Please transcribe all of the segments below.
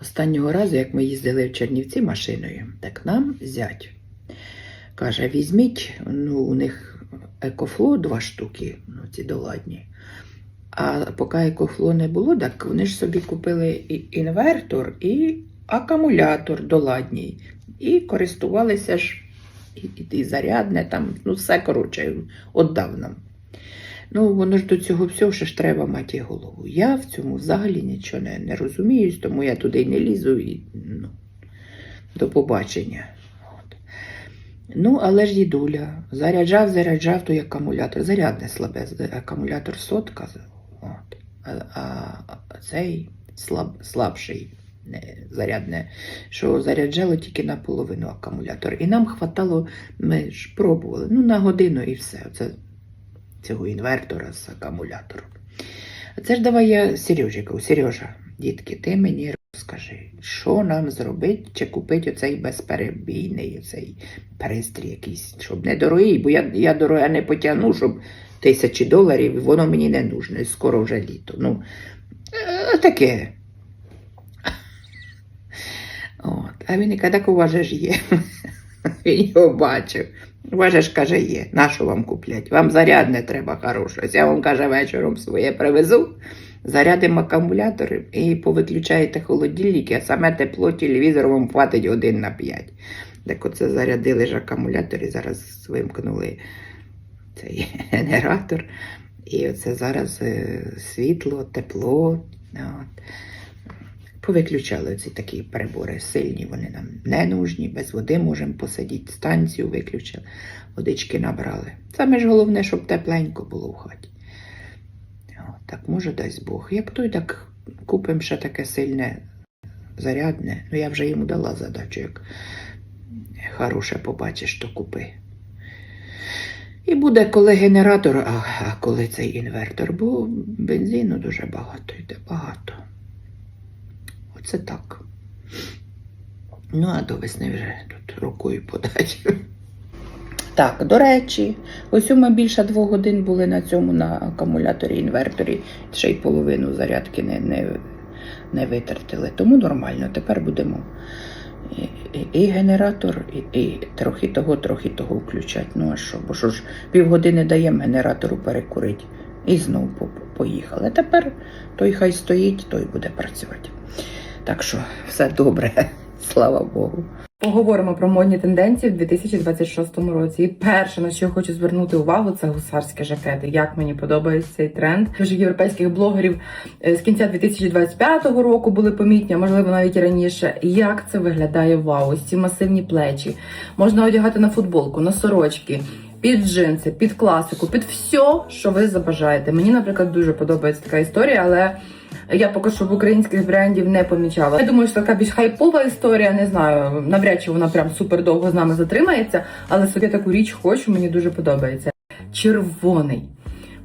Останнього разу, як ми їздили в Чернівці машиною, так нам зять каже: візьміть, ну, у них екофло два штуки, ну, ці доладні. А поки екофло не було, так вони ж собі купили і інвертор, і акумулятор доладній. І користувалися ж і, і, зарядне там, ну все коротше, віддав нам. Ну, воно ж до цього всього ще ж треба мати голову. Я в цьому взагалі нічого не, не розуміюсь, тому я туди й не лізу і ну, до побачення. От. Ну, але ж дідуля, заряджав, заряджав той акумулятор. Зарядне слабе, акумулятор сотка. От. А, а цей слаб, слабший не, зарядне, що заряджало тільки наполовину акумулятор. І нам хватало, ми ж пробували, ну, на годину і все. Це цього інвертора з акумулятором. Це ж давай я Сережі кажу, Сережа, дітки, ти мені розкажи, що нам зробити, чи купити оцей безперебійний оцей пристрій якийсь, щоб не дорогий, бо я, я дороге не потягну, щоб тисячі доларів, і воно мені не нужне, скоро вже літо. Ну, е, таке. От. А він і каже, так у вас же ж є. Він його бачив. Ж каже, є. Нащо вам куплять? Вам зарядне треба хороше. Я вам каже, вечором своє привезу, зарядимо акумулятори і повиключаєте холодильники, а саме тепло телевізор вам хватить один на п'ять. Так оце зарядили ж акумулятор і зараз вимкнули цей генератор. І оце зараз е, світло, тепло. От. Повиключали ці такі прибори сильні, вони нам не нужні, без води можемо посидіти, станцію виключили, водички набрали. Саме ж головне, щоб тепленько було в хаті. О, так може дасть Бог. Як той, так купимо ще таке сильне зарядне. Ну я вже йому дала задачу, як хороше побачиш, то купи. І буде коли генератор, а, а коли цей інвертор, бо бензину дуже багато йде, багато. Оце так. Ну, а до весни вже тут рукою подать. Так, до речі, ось ми більше двох годин були на цьому на акумуляторі інверторі, ще й половину зарядки не, не, не витратили. Тому нормально, тепер будемо і, і, генератор, і, і трохи того, трохи того включати. Ну а що? Бо що ж півгодини даємо генератору перекурити. І знову по- по- поїхали. Тепер той хай стоїть, той буде працювати. Так що все добре, слава Богу. Поговоримо про модні тенденції в 2026 році. І перше, на що я хочу звернути увагу, це гусарські жакети. Як мені подобається цей тренд. Дуже європейських блогерів е, з кінця 2025 року були помітні, а можливо навіть і раніше. Як це виглядає вау? Ось ці масивні плечі. Можна одягати на футболку, на сорочки. Під джинси, під класику, під все, що ви забажаєте. Мені, наприклад, дуже подобається така історія, але я поки що в українських брендів не помічала. Я думаю, що така більш хайпова історія, не знаю, навряд чи вона прям супер довго з нами затримається, але собі таку річ хочу, мені дуже подобається. Червоний.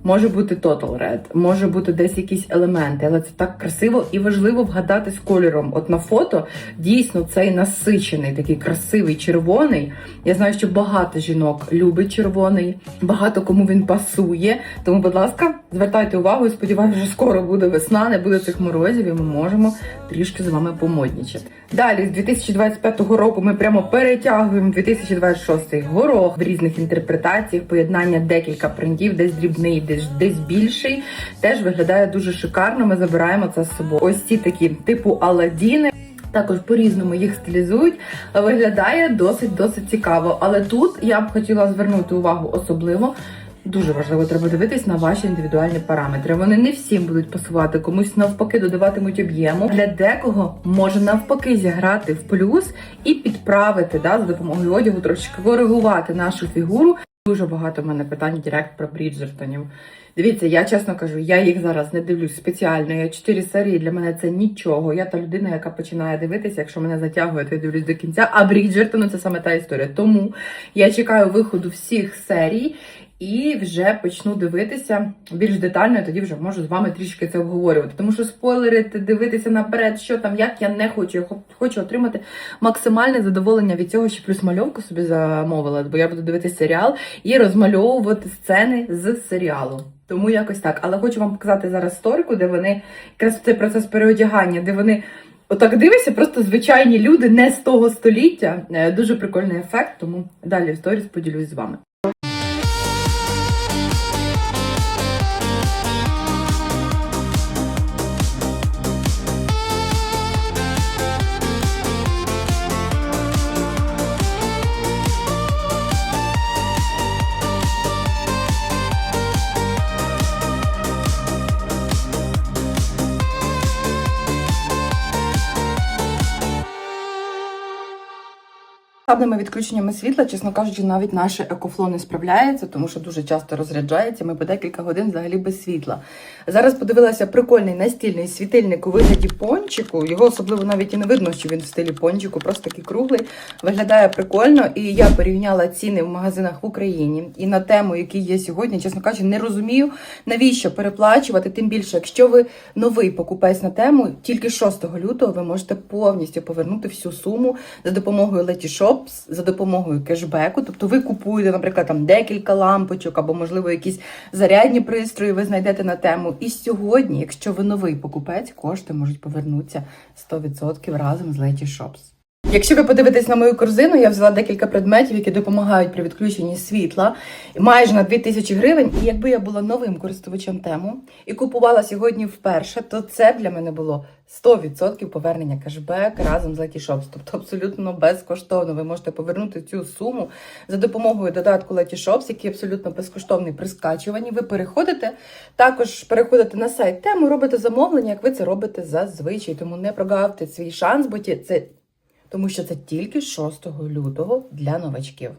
Може бути Total Red, може бути десь якісь елементи, але це так красиво і важливо вгадати з кольором. От на фото дійсно цей насичений, такий красивий червоний. Я знаю, що багато жінок любить червоний, багато кому він пасує. Тому, будь ласка, звертайте увагу і сподіваюся, що скоро буде весна, не буде цих морозів, і ми можемо трішки з вами помоднічати. Далі, з 2025 року, ми прямо перетягуємо 2026 горох в різних інтерпретаціях, поєднання декілька принтів, десь дрібний, десь десь більший. Теж виглядає дуже шикарно. Ми забираємо це з собою. Ось ці такі типу Аладдіни. Також по-різному їх стилізують. Виглядає досить досить цікаво. Але тут я б хотіла звернути увагу особливо. Дуже важливо, треба дивитись на ваші індивідуальні параметри. Вони не всім будуть пасувати, комусь навпаки додаватимуть об'єму. Для декого може навпаки зіграти в плюс і підправити да, за допомогою одягу, трошечки коригувати нашу фігуру. Дуже багато в мене питань директ про бріджертонів. Дивіться, я чесно кажу, я їх зараз не дивлюсь спеціально. Я чотири серії для мене це нічого. Я та людина, яка починає дивитися, якщо мене затягує, то я дивлюсь до кінця. А Бріджертону це саме та історія. Тому я чекаю виходу всіх серій і вже почну дивитися більш детально. і Тоді вже можу з вами трішки це обговорювати. Тому що спойлерити, дивитися наперед, що там, як я не хочу. Я хочу отримати максимальне задоволення від цього, що плюс мальовку собі замовила, бо я буду дивитися серіал і розмальовувати сцени з серіалу. Тому якось так. Але хочу вам показати зараз сторіку, де вони якраз цей процес переодягання, де вони Отак дивишся, просто звичайні люди не з того століття. Е, Дуже прикольний ефект, тому далі в сторіс поділюсь з вами. Масштабними відключеннями світла, чесно кажучи, навіть наше екофло не справляється, тому що дуже часто розряджається. Ми по декілька годин взагалі без світла. Зараз подивилася прикольний настільний світильник у вигляді пончику. Його особливо навіть і не видно, що він в стилі пончику, просто такий круглий. Виглядає прикольно. І я порівняла ціни в магазинах в Україні. І на тему, який є сьогодні, чесно кажучи, не розумію, навіщо переплачувати. Тим більше, якщо ви новий покупець на тему, тільки 6 лютого ви можете повністю повернути всю суму за допомогою Letyshops, за допомогою кешбеку. Тобто ви купуєте, наприклад, там декілька лампочок або, можливо, якісь зарядні пристрої ви знайдете на тему. І сьогодні, якщо ви новий покупець, кошти можуть повернутися 100% разом з Letyshops. Якщо ви подивитесь на мою корзину, я взяла декілька предметів, які допомагають при відключенні світла, майже на 2000 гривень. І якби я була новим користувачем тему і купувала сьогодні вперше, то це для мене було 100% повернення кешбек разом з Letyshops. Тобто абсолютно безкоштовно ви можете повернути цю суму за допомогою додатку Letyshops, який абсолютно безкоштовний при скачуванні. Ви переходите, також переходите на сайт тему, робите замовлення, як ви це робите зазвичай. Тому не прогавте свій шанс, бо це тому що це тільки 6 лютого для новачків.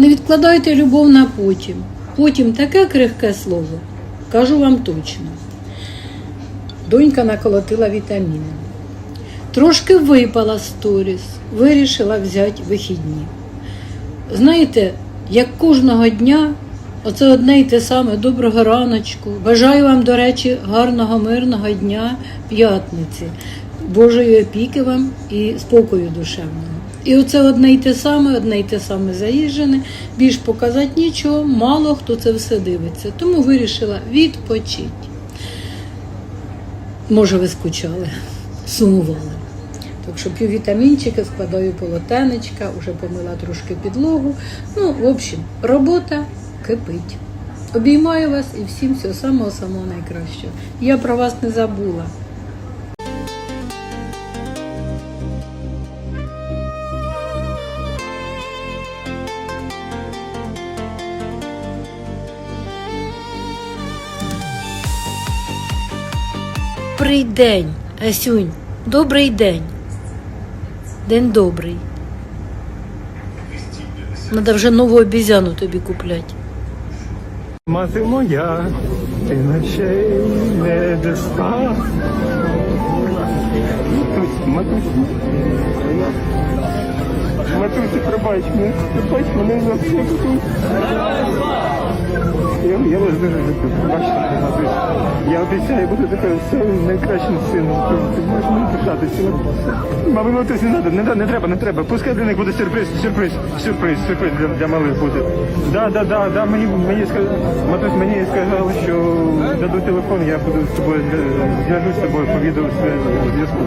Не відкладайте любов на потім. Потім таке крихке слово. Кажу вам точно. Донька наколотила вітаміни. Трошки випала сторіс, вирішила взяти вихідні. Знаєте, як кожного дня, оце одне й те саме доброго раночку. Бажаю вам, до речі, гарного мирного дня п'ятниці, Божої опіки вам і спокою душевного. І оце одне й те саме, одне й те саме заїжджене. Більш показати нічого, мало хто це все дивиться. Тому вирішила відпочити. Може, ви скучали, сумували. Так що п'ю вітамінчики, складаю полотенечка, вже помила трошки підлогу. Ну, в общем, робота кипить. Обіймаю вас і всім всього самого самого найкращого. Я про вас не забула. Добрий день, Асюнь, добрий день. День добрий. Надо вже нову обізяну тобі купляти. Мати моя, ти ночей не доспа. Матусь, матусь. Матусі, пробач мене, пробач мене за все тут. Я, я вас дуже люблю, пробачте. Я обіцяю бути тепер найкращим сином. Ти, можеш мені пишатися. Мами, матусь, не треба, не, не, треба, не треба. Пускай для них буде сюрприз, сюрприз, сюрприз, сюрприз для, для малих буде. Да, да, да, да, мені, мені сказали, матусь мені сказали, що дадуть телефон, я буду з тобою, зв'я- зв'яжусь з тобою по відео зв'язку.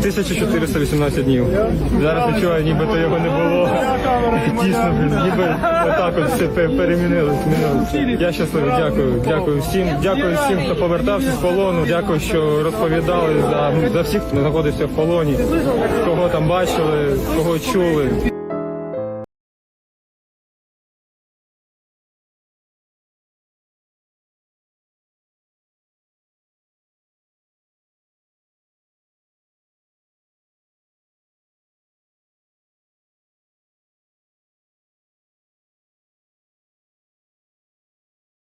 1418 днів. Зараз відчуваю, ніби то його не було. Блін, ніби отак все перемінили. Я щасливий, дякую. Дякую всім. Дякую всім, хто повертався з полону. Дякую, що розповідали за, за всіх, хто знаходився в полоні, кого там бачили, кого чули.